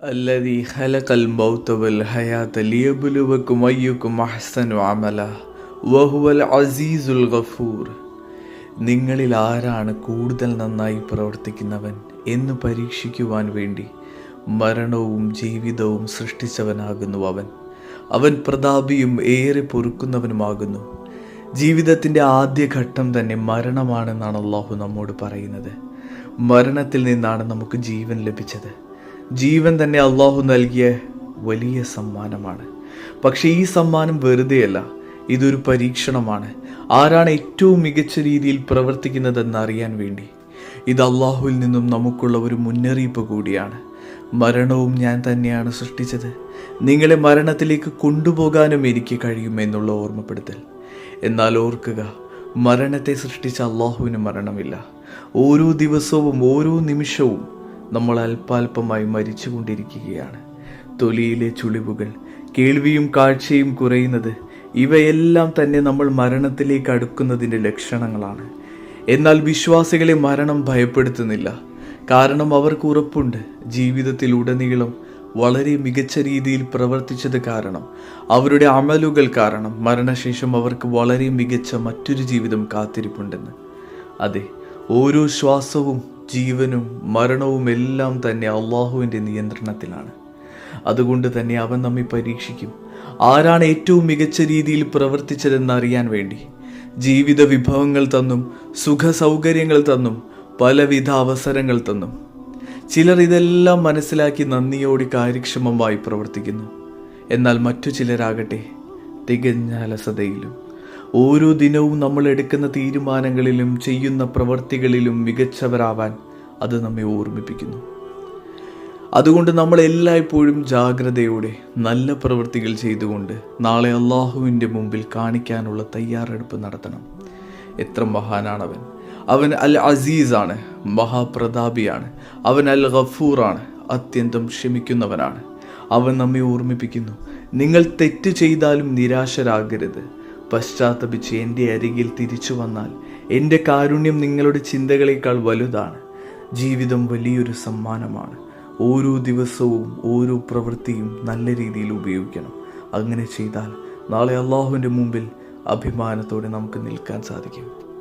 അല്ലതി ഹലക്കൽ മൗത്തവൽ ഹയാത ലിയബുലുവക്കും അയ്യുക്കും അഹ്സനു അമല വഹുവൽ അസീസുൽ ഗഫൂർ നിങ്ങളിൽ ആരാണ് കൂടുതൽ നന്നായി പ്രവർത്തിക്കുന്നവൻ എന്ന് പരീക്ഷിക്കുവാൻ വേണ്ടി മരണവും ജീവിതവും സൃഷ്ടിച്ചവനാകുന്നു അവൻ. അവൻ പ്രതാപിയും ഏറെ പൊറുക്കുന്നവനുമാകുന്നു. ജീവിതത്തിന്റെ ആദ്യഘട്ടം തന്നെ മരണമാണെന്നാണ് അള്ളാഹു നമ്മോട് പറയുന്നത്. മരണത്തിൽ നിന്നാണ് നമുക്ക് ജീവൻ ലഭിച്ചത്. ജീവൻ തന്നെ അള്ളാഹു നൽകിയ വലിയ സമ്മാനമാണ്. പക്ഷേ ഈ സമ്മാനം വെറുതെയല്ല ഇതൊരു പരീക്ഷണമാണ്. ആരാണ് ഏറ്റവും മികച്ച രീതിയിൽ പ്രവർത്തിക്കുന്നതെന്ന് അറിയാൻ വേണ്ടി. ഇത് അള്ളാഹുവിൽ നിന്നും നമുക്കുള്ള ഒരു മുന്നറിയിപ്പ് കൂടിയാണ്. മരണവും ഞാൻ തന്നെയാണ് സൃഷ്ടിച്ചത്. നിങ്ങളെ മരണത്തിലേക്ക് കൊണ്ടുപോകാനും എനിക്ക് കഴിയും എന്നുള്ള ഓർമ്മപ്പെടുത്തൽ. എന്നാൽ ഓർക്കുക മരണത്തെ സൃഷ്ടിച്ച അള്ളാഹുവിന് മരണമില്ല. ഓരോ ദിവസവും ഓരോ നിമിഷവും നമ്മൾ അല്പാൽപമായി മരിച്ചുകൊണ്ടിരിക്കുകയാണ്. തൊലിയിലെ ചുളിവുകൾ കേൾവിയും കാഴ്ചയും കുറയുന്നത് ഇവയെല്ലാം തന്നെ നമ്മൾ മരണത്തിലേക്ക് അടുക്കുന്നതിന്റെ ലക്ഷണങ്ങളാണ്. എന്നാൽ വിശ്വാസികളെ മരണം ഭയപ്പെടുത്തുന്നില്ല. കാരണം അവർക്ക് ഉറപ്പുണ്ട്. ജീവിതത്തിൽ ഉടനീളം വളരെ മികച്ച രീതിയിൽ പ്രവർത്തിച്ചത് കാരണം അവരുടെ അമലുകൾ കാരണം മരണശേഷം അവർക്ക് വളരെ മികച്ച മറ്റൊരു ജീവിതം കാത്തിരിപ്പുണ്ടെന്ന്. അതെ ഓരോ ശ്വാസവും ജീവനും മരണവും എല്ലാം തന്നെ അള്ളാഹുവിന്റെ നിയന്ത്രണത്തിലാണ്. അതുകൊണ്ട് തന്നെ അവൻ നമ്മെ പരീക്ഷിക്കും. ആരാണ് ഏറ്റവും മികച്ച രീതിയിൽ പ്രവർത്തിച്ചതെന്ന് അറിയാൻ വേണ്ടി. ജീവിത വിഭവങ്ങൾ തന്നും സുഖ സൗകര്യങ്ങൾ തന്നും പലവിധ അവസരങ്ങൾ തന്നും. ചിലർ ഇതെല്ലാം മനസ്സിലാക്കി നന്ദിയോടെ കാര്യക്ഷമമായി പ്രവർത്തിക്കുന്നു. എന്നാൽ മറ്റു ചിലരാകട്ടെ തികഞ്ഞ അലസതയിലും. ഓരോ ദിനവും നമ്മൾ എടുക്കുന്ന തീരുമാനങ്ങളിലും ചെയ്യുന്ന പ്രവർത്തികളിലും മികച്ചവരാവാൻ അത് നമ്മെ ഓർമ്മിപ്പിക്കുന്നു. അതുകൊണ്ട് നമ്മൾ എല്ലായ്പ്പോഴും ജാഗ്രതയോടെ നല്ല പ്രവൃത്തികൾ ചെയ്തുകൊണ്ട് നാളെ അള്ളാഹുവിന്റെ മുമ്പിൽ കാണിക്കാനുള്ള തയ്യാറെടുപ്പ് നടത്തണം. എത്ര മഹാനാണവൻ. അവൻ അൽ അസീസാണ് മഹാപ്രതാപിയാണ്. അവൻ അൽ ഗഫൂറാണ് അത്യന്തം ക്ഷമിക്കുന്നവനാണ്. അവൻ നമ്മെ ഓർമ്മിപ്പിക്കുന്നു. നിങ്ങൾ തെറ്റ് ചെയ്താലും നിരാശരാകരുത്. പശ്ചാത്തപിച്ച് എന്റെ അരികിൽ തിരിച്ചു വന്നാൽ എന്റെ കാരുണ്യം നിങ്ങളുടെ ചിന്തകളേക്കാൾ വലുതാണ്. ജീവിതം വലിയൊരു സമ്മാനമാണ്. ഓരോ ദിവസവും ഓരോ പ്രവൃത്തിയും നല്ല രീതിയിൽ ഉപയോഗിക്കണം. അങ്ങനെ ചെയ്താൽ നാളെ അള്ളാഹുവിന്റെ മുമ്പിൽ അഭിമാനത്തോടെ നമുക്ക് നിൽക്കാൻ സാധിക്കും.